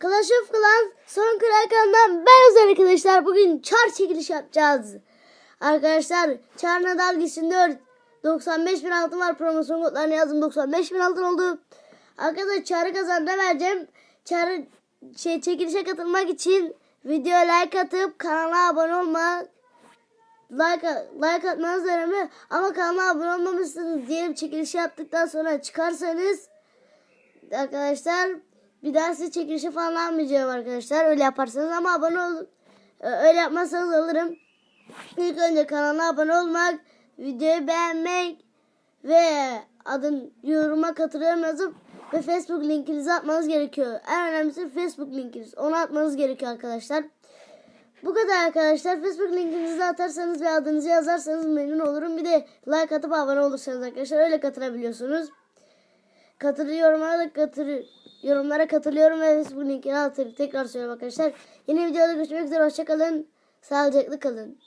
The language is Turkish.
Clash of Clans son kral kanalından ben Özel arkadaşlar. Bugün çar çekiliş yapacağız. Arkadaşlar çar Nadal gitsin 4. 95 bin altın var promosyon kodlarını yazdım 95 bin altın oldu. Arkadaşlar çarı kazandı vereceğim. Çarı şey çekilişe katılmak için videoya like atıp kanala abone olmak like, like atmanız önemli ama kanala abone olmamışsınız diyelim çekilişi yaptıktan sonra çıkarsanız arkadaşlar bir daha size çekilişi falan almayacağım arkadaşlar öyle yaparsanız ama abone ol Ö- öyle yapmazsanız alırım ilk önce kanala abone olmak videoyu beğenmek ve adın yoruma katılıyorum yazıp ve Facebook linkinizi atmanız gerekiyor. En önemlisi Facebook linkiniz. Onu atmanız gerekiyor arkadaşlar. Bu kadar arkadaşlar. Facebook linkinizi atarsanız ve adınızı yazarsanız memnun olurum. Bir de like atıp abone olursanız arkadaşlar öyle katılabiliyorsunuz. Katılı yorumlara da katıl yorumlara katılıyorum ve Facebook linkini atıyorum. Tekrar söylüyorum arkadaşlar. Yeni videoda görüşmek üzere. Hoşçakalın. Sağlıcakla kalın.